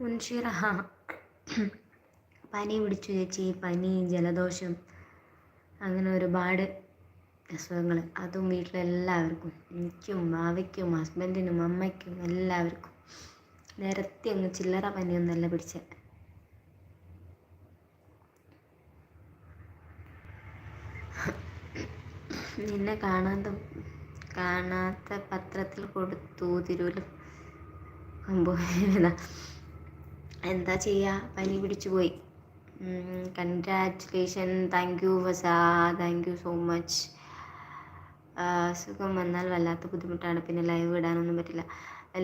മുൻഷിറ പനി പിടിച്ചു ചേച്ചി പനി ജലദോഷം അങ്ങനെ ഒരുപാട് അസുഖങ്ങൾ അതും വീട്ടിലെല്ലാവർക്കും എനിക്കും ഭാവയ്ക്കും ഹസ്ബൻഡിനും അമ്മയ്ക്കും എല്ലാവർക്കും. നേരത്തെ അങ്ങ് ചില്ലറ പനിയൊന്നല്ല പിടിച്ച. നിന്നെ കാണാത്ത കാണാത്ത പത്രത്തിൽ കൊടുത്തു തിരുവല്ല സംഭവം എന്താ ചെയ്യുക പനി പിടിച്ചു പോയി. കൺഗ്രാറ്റുലേഷൻ താങ്ക് യു വസ. താങ്ക് യു സോ മച്ച് അസുഖം വന്നാൽ വല്ലാത്ത ബുദ്ധിമുട്ടാണ്. പിന്നെ ലൈവ് ഇടാനൊന്നും പറ്റില്ല.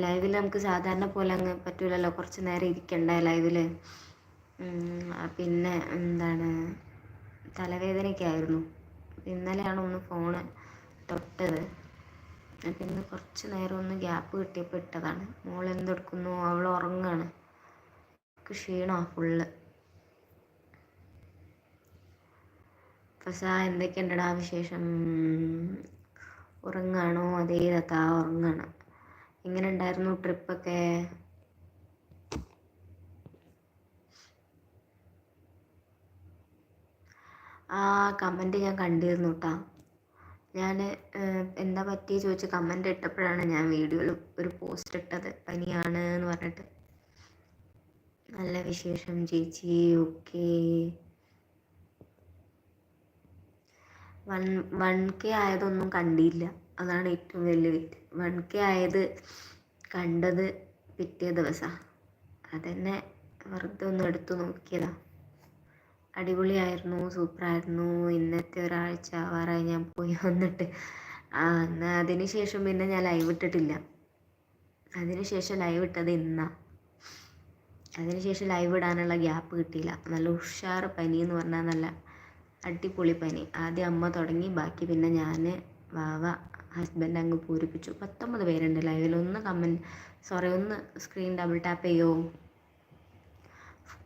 ലൈവിൽ നമുക്ക് സാധാരണ പോലെ അങ്ങ് പറ്റൂലല്ലോ. കുറച്ച് നേരം ഇരിക്കണ്ട ലൈവിൽ പിന്നെ എന്താണ്? തലവേദനയൊക്കെ ആയിരുന്നു. ഇന്നലെയാണ് ഒന്ന് ഫോണ് തൊട്ടത്. അപ്പം ഇന്ന് കുറച്ച് നേരം ഒന്ന് ഗ്യാപ്പ് കിട്ടിയപ്പോൾ ഇട്ടതാണ്. മോൾ എന്തെടുക്കുന്നു? അവൾ ഉറങ്ങാണ്. ക്ഷീണമാണ് ഫുള്ള് പക്ഷേ എന്തൊക്കെയുണ്ടടാ വിശേഷം? ഉറങ്ങാണോ? അതേ താ ഉറങ്ങാണ്. എങ്ങനെ ഉണ്ടായിരുന്നു ട്രിപ്പൊക്കെ? ആ കമന്റ് ഞാൻ കണ്ടിരുന്നു കേട്ടാ ഞാൻ എന്താ പറ്റിയെ ചോദിച്ച് കമന്റ് ഇട്ടപ്പോഴാണ് ഞാൻ വീഡിയോയിൽ ഒരു പോസ്റ്റ് ഇട്ടത്. പനിയാണ് എന്ന് പറഞ്ഞിട്ട്. നല്ല വിശേഷം ചേച്ചി. ഓക്കെ. വൺ വൺ കെ ആയതൊന്നും കണ്ടില്ല. അതാണ് ഏറ്റവും വലിയ വിറ്റ് വൺ കെ ആയത് കണ്ടത് പിറ്റേ ദിവസമാണ് അതന്നെ വെറുതെ ഒന്ന് എടുത്തു നോക്കിയതാ. അടിപൊളിയായിരുന്നു സൂപ്പറായിരുന്നു. ഇന്നത്തെ ഒരാഴ്ച ആവാറായി ഞാൻ പോയി വന്നിട്ട്. ആ എന്നാൽ അതിന് ശേഷം പിന്നെ ഞാൻ ലൈവ് ഇട്ടിട്ടില്ല. അതിന് ശേഷം ലൈവ് ഇട്ടത് ഇന്നാ. അതിന് ശേഷം ലൈവ് ഇടാനുള്ള ഗ്യാപ്പ് കിട്ടിയില്ല. നല്ല ഉഷാർ പനി എന്ന് പറഞ്ഞാൽ നല്ല അടിപൊളി പനി. ആദ്യം അമ്മ തുടങ്ങി ബാക്കി പിന്നെ ഞാൻ വാവ ഹസ്ബൻഡ് അങ്ങ് പൂരിപ്പിച്ചു. പത്തൊമ്പത് പേരുണ്ട് ലൈവിൽ ഒന്ന് കമന്റ് സോറി ഒന്ന് സ്ക്രീൻ ഡബിൾ ടാപ്പ് ചെയ്യുമോ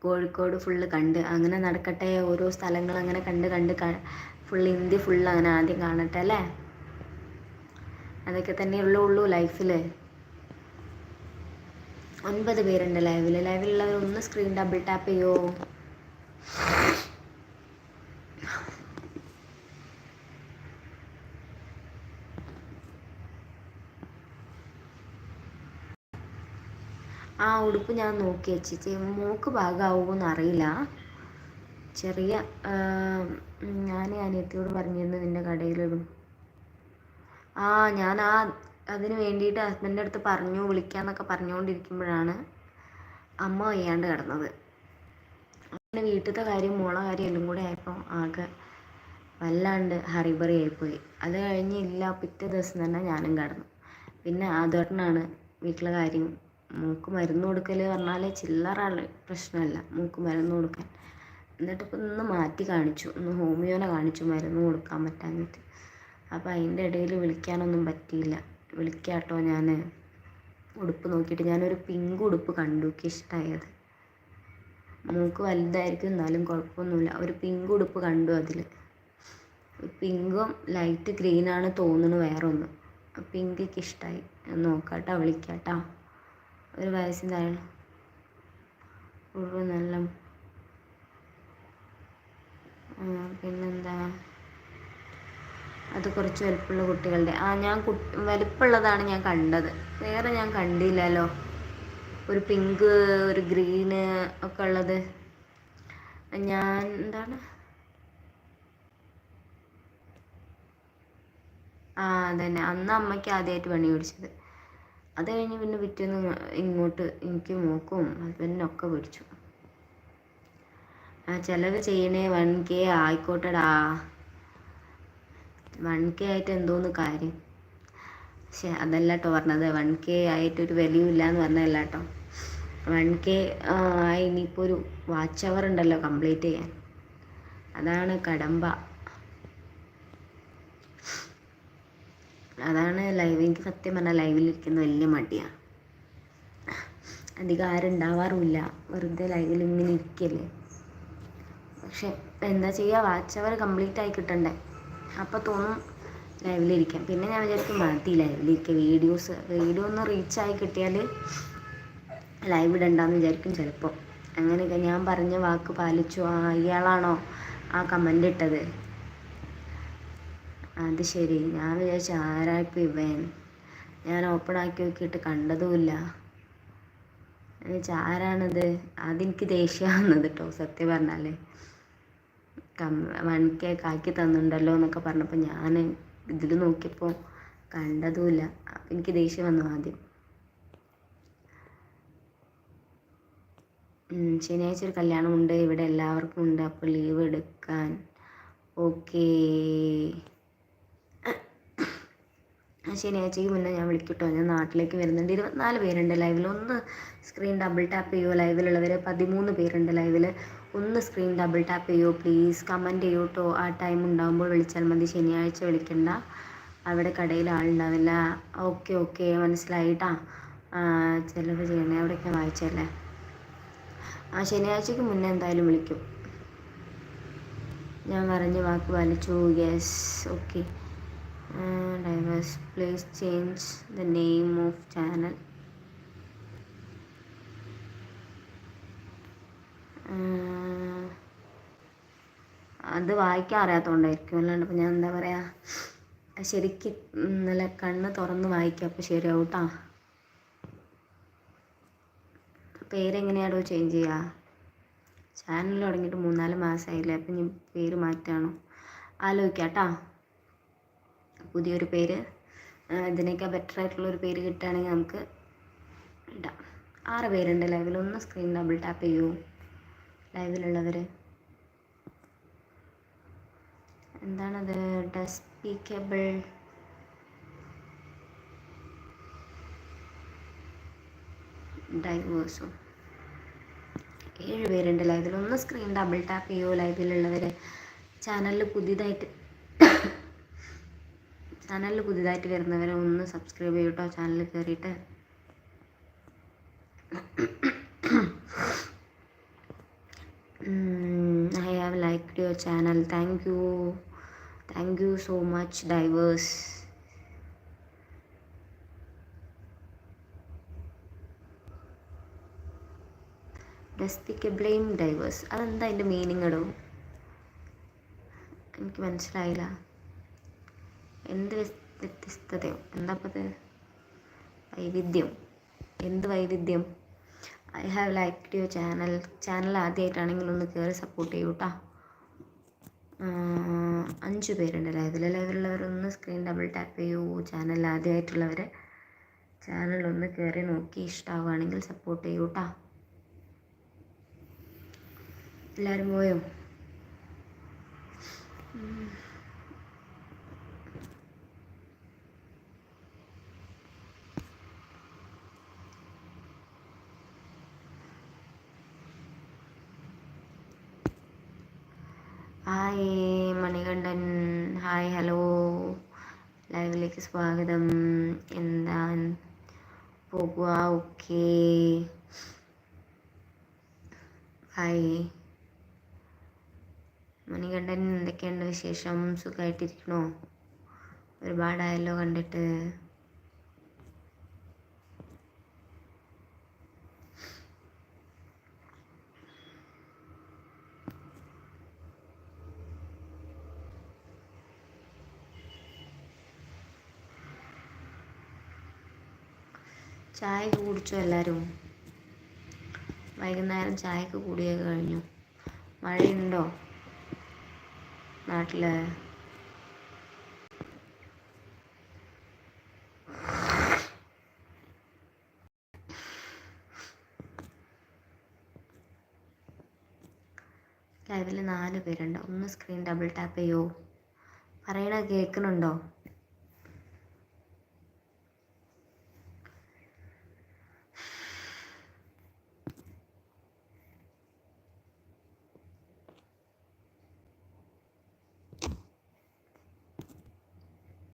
കോഴിക്കോട് ഫുള്ള് കണ്ട്. അങ്ങനെ നടക്കട്ടെ. ഓരോ സ്ഥലങ്ങൾ അങ്ങനെ കണ്ട് കണ്ട് ഫുൾ ഇന്ത്യ ഫുള്ള് അങ്ങനെ ആദ്യം കാണട്ടെ അല്ലേ? അതൊക്കെ തന്നെയുള്ളൂ ഉള്ളൂ ലൈഫിൽ ഒൻപത് പേരുണ്ട് ലൈവിൽ ലൈവിലുള്ളവർ ഒന്ന് സ്ക്രീൻ ഡബിൾ ടാപ്പ് ചെയ്യോ? ആ ഉടുപ്പ് ഞാൻ നോക്കി വെച്ചിട്ട് മൂക്ക് ഭാഗമാവുമെന്ന് അറിയില്ല ചെറിയ ഞാൻ അനിയത്തിയോട് പറഞ്ഞിരുന്നു നിന്റെ കടയിലിടും. ആ ഞാൻ ആ അതിന് വേണ്ടിയിട്ട് ഹസ്ബൻഡിന്റെ അടുത്ത് പറഞ്ഞു വിളിക്കാമെന്നൊക്കെ പറഞ്ഞുകൊണ്ടിരിക്കുമ്പോഴാണ് അമ്മ വയ്യാണ്ട് കിടന്നത്. അങ്ങനെ വീട്ടിലത്തെ കാര്യം മോളെ കാര്യം എല്ലാം കൂടെ ആയപ്പോൾ ആകെ വല്ലാണ്ട് ഹറിബറി ആയിപ്പോയി. അത് കഴിഞ്ഞ് ഇല്ല പിറ്റേ ദിവസം തന്നെ ഞാനും കിടന്നു. പിന്നെ ആദ്യമായിട്ടാണ് വീട്ടിലെ കാര്യം. മൂക്ക് മരുന്ന് കൊടുക്കൽ പറഞ്ഞാൽ ചില്ലറ പ്രശ്നമല്ല. മൂക്ക് മരുന്ന് കൊടുക്കാൻ. എന്നിട്ട് ഇപ്പം ഒന്ന് മാറ്റി കാണിച്ചു. ഒന്ന് ഹോമിയോനെ കാണിച്ചു മരുന്ന് കൊടുക്കാൻ പറ്റാഞ്ഞിട്ട്. അപ്പോൾ അതിന്റെ ഇടയിൽ വിളിക്കാനൊന്നും പറ്റിയില്ല. വിളിക്കാട്ടോ ഞാൻ ഉടുപ്പ് നോക്കിയിട്ട് ഞാനൊരു പിങ്ക് ഉടുപ്പ് കണ്ടു. എനിക്ക് ഇഷ്ടമായത് മൂക്ക് വലുതായിരിക്കും എന്നാലും കുഴപ്പമൊന്നുമില്ല. ഒരു പിങ്ക് ഉടുപ്പ് കണ്ടു അതിൽ പിങ്കും ലൈറ്റ് ഗ്രീനാണ് തോന്നുന്നു വേറൊന്ന്. പിങ്ക് ഇഷ്ടമായി നോക്കാട്ടോ വിളിക്കാട്ടോ. ഒരു വയസ്സിന്റെ താഴെ. നല്ല പിന്നെന്താ? അത് കുറച്ച് വലുപ്പമുള്ള കുട്ടികളുടെ. ആ ഞാൻ വലുപ്പമുള്ളതാണ് ഞാൻ കണ്ടത്. വേറെ ഞാൻ കണ്ടില്ലല്ലോ. ഒരു പിങ്ക് ഒരു ഗ്രീന് ഒക്കെ ഉള്ളത്. ഞാൻ എന്താണ്? ആ അതന്നെ. അന്ന് അമ്മയ്ക്ക് ആദ്യമായിട്ട് പണി പിടിച്ചത്. അത് കഴിഞ്ഞ് പിന്നെ പിറ്റേന്ന് ഇങ്ങോട്ട് എനിക്ക് മൂക്കും ഹസ്ബൻഡിനൊക്കെ പിടിച്ചു. ആ ചിലവ് ചെയ്യണേ വൺ കെ ആയിക്കോട്ടെടാ. വൺ കെ ആയിട്ട് എന്തോന്ന് കാര്യം? പക്ഷെ അതല്ല കേട്ടോ പറഞ്ഞത്. വൺ കെ ആയിട്ട് ഒരു ഇല്ല എന്ന് പറഞ്ഞതല്ല കേട്ടോ വൺ കെ ആയി ഇനിയിപ്പോൾ ഒരു വാച്ച് അവർ ഉണ്ടല്ലോ കംപ്ലീറ്റ് ചെയ്യാൻ. അതാണ് കടമ്പ. അതാണ് ലൈവ്. എനിക്ക് സത്യം പറഞ്ഞാൽ ലൈവിലിരിക്കുന്ന വലിയ മടിയാണ് അധികം ആരും ഉണ്ടാവാറുമില്ല. വെറുതെ ലൈവിൽ ഇങ്ങനെ ഇരിക്കല്ലേ. പക്ഷെ എന്താ ചെയ്യുക വാച്ച് അവർ കംപ്ലീറ്റ് ആയി കിട്ടണ്ടേ. അപ്പോൾ തോന്നും ലൈവിലിരിക്കാം പിന്നെ ഞാൻ വിചാരിക്കും മതി ലൈവിലിരിക്കുക വീഡിയോസ് വീഡിയോ ഒന്ന് റീച്ചായി കിട്ടിയാൽ ലൈവ് ഇടണ്ടെന്ന് വിചാരിക്കും ചിലപ്പോൾ അങ്ങനെയൊക്കെ ഞാൻ പറഞ്ഞ വാക്ക് പാലിച്ചു. ആ ഇയാളാണോ ആ കമന്റ് ഇട്ടത്? അത് ശരി. ഞാൻ വിചാരിച്ചു ആരായിപ്പോൾ ഇവൻ? ഞാൻ ഓപ്പൺ ആക്കി നോക്കിയിട്ട് കണ്ടതുമില്ല. എന്നുവെച്ചാൽ ആരാണത്? അതെനിക്ക് ദേഷ്യമാകുന്നത് കേട്ടോ സത്യം പറഞ്ഞാൽ കം വൺ കെ ആക്കി തന്നിട്ടുണ്ടല്ലോ എന്നൊക്കെ പറഞ്ഞപ്പോൾ ഞാൻ ഇതിൽ നോക്കിയപ്പോൾ കണ്ടതുമില്ല. എനിക്ക് ദേഷ്യം വന്നു ആദ്യം. ശനിയാഴ്ച ഒരു കല്യാണമുണ്ട്. ഇവിടെ എല്ലാവർക്കും ഉണ്ട്. അപ്പോൾ ലീവ് എടുക്കാൻ. ഓക്കേ. ശനിയാഴ്ചയ്ക്ക് മുന്നേ ഞാൻ വിളിക്കട്ടോ. ഞാൻ നാട്ടിലേക്ക് വരുന്നുണ്ട്. ഇരുപത്തിനാല് പേരുണ്ട് ലൈവിൽ ഒന്ന് സ്ക്രീൻ ഡബിൾ ടാപ്പ് ചെയ്യുമോ ലൈവിലുള്ളവർ പതിമൂന്ന് പേരുണ്ട് ലൈവിൽ ഒന്ന് സ്ക്രീൻ ഡബിൾ ടാപ്പ് ചെയ്യുമോ പ്ലീസ് കമന്റ് ചെയ്യൂ കേട്ടോ ആ ടൈം ഉണ്ടാകുമ്പോൾ വിളിച്ചാൽ മതി. ശനിയാഴ്ച വിളിക്കണ്ട. അവിടെ കടയിൽ ആളുണ്ടാവില്ല. ഓക്കെ ഓക്കെ മനസ്സിലായിട്ടാ ചിലവ് ചെയ്യണേ. അവിടെയൊക്കെ വായിച്ചല്ലേ? ആ ശനിയാഴ്ചക്ക് മുന്നേ എന്തായാലും വിളിക്കും. ഞാൻ പറഞ്ഞ വാക്ക് വലിച്ചു yes okay diverse please change the name of channel അത് വായിക്കാൻ അറിയാത്തതുകൊണ്ടായിരിക്കും അല്ലാണ്ട് ഇപ്പം ഞാൻ എന്താ പറയുക ശരിക്ക് നല്ല കണ്ണ് തുറന്ന് വായിക്കുക അപ്പോൾ ശരിയാവും കേട്ടോ പേരെങ്ങനെയാണോ ചേഞ്ച് ചെയ്യുക ചാനൽ തുടങ്ങിയിട്ട് മൂന്നാൽ മാസമായില്ലേ അപ്പം ഇനി പേര് മാറ്റാണോ? ആലോചിക്കാം കേട്ടോ പുതിയൊരു പേര് ഇതിനേക്കാൾ ബെറ്റർ ആയിട്ടുള്ള ഒരു പേര് കിട്ടുകയാണെങ്കിൽ നമുക്ക് ഇടാം. ആറ് പേരുണ്ട് ലൈവിൽ ഒന്ന് സ്ക്രീൻ ഡബിൾ ടാപ്പ് ചെയ്യൂ. ലൈവിലുള്ളവർ എന്താണത്? ഡസ്പീക്കബിൾ ഡൈവേഴ്സും ഏഴ് പേരുണ്ട് ലൈവിൽ ഒന്ന് സ്ക്രീൻ ഡബിൾ ടാപ്പ് ചെയ്യുമോ ലൈവിലുള്ളവർ ചാനലിൽ പുതിയതായിട്ട് ചാനലിൽ പുതിയതായിട്ട് വരുന്നവരെ ഒന്ന് സബ്സ്ക്രൈബ് ചെയ്യൂ കേട്ടോ ചാനലിൽ കയറിയിട്ട് I have like your channel thank you thank you so much diverse ഡെസ്പിക്കബ്ലെയിം diverse അതെന്താ അതിന്റെ മീനിങ് ഇടും എനിക്ക് മനസ്സിലായില്ല. എന്ത് വ്യത്യസ്തതയോ? എന്താ അത്? വൈവിധ്യം. എന്ത് വൈവിധ്യം? I have like your channel channel ആദ്യമായിട്ടാണെങ്കിൽ ഒന്ന് കയറി സപ്പോർട്ട് ചെയ്യൂ കേട്ടോ അഞ്ച് പേരുണ്ട് ലൈവിൽ ലൈവിലുള്ളവരൊന്ന് സ്ക്രീൻ ഡബിൾ ടാപ്പ് ചെയ്യൂ. ചാനൽ ആദ്യമായിട്ടുള്ളവർ ചാനൽ ഒന്ന് കയറി നോക്കി ഇഷ്ടമാവുകയാണെങ്കിൽ സപ്പോർട്ട് ചെയ്യൂ കേട്ടോ എല്ലാവരും പോയോ? ഹായ് മണികണ്ഠൻ. Hi hello. ലൈവിലേക്ക് സ്വാഗതം. എന്താ പോകുക ഓക്കേ. ഹായ്. മണികണ്ഠൻ എന്തൊക്കെയുണ്ട് വിശേഷം? സുഖമായിട്ടിരിക്കണോ ഒരുപാടായല്ലോ കണ്ടിട്ട്. ചായ കുടിച്ചോ എല്ലാവരും വൈകുന്നേരം ചായക്ക് കൂടിയൊക്കെ കഴിഞ്ഞു. മഴയുണ്ടോ നാട്ടിൽ? ലൈവിൽ നാല് പേരുണ്ട്. ഒന്ന് സ്ക്രീൻ ഡബിൾ ടാപ്പ് ചെയ്യോ. പറയണ കേൾക്കുന്നുണ്ടോ?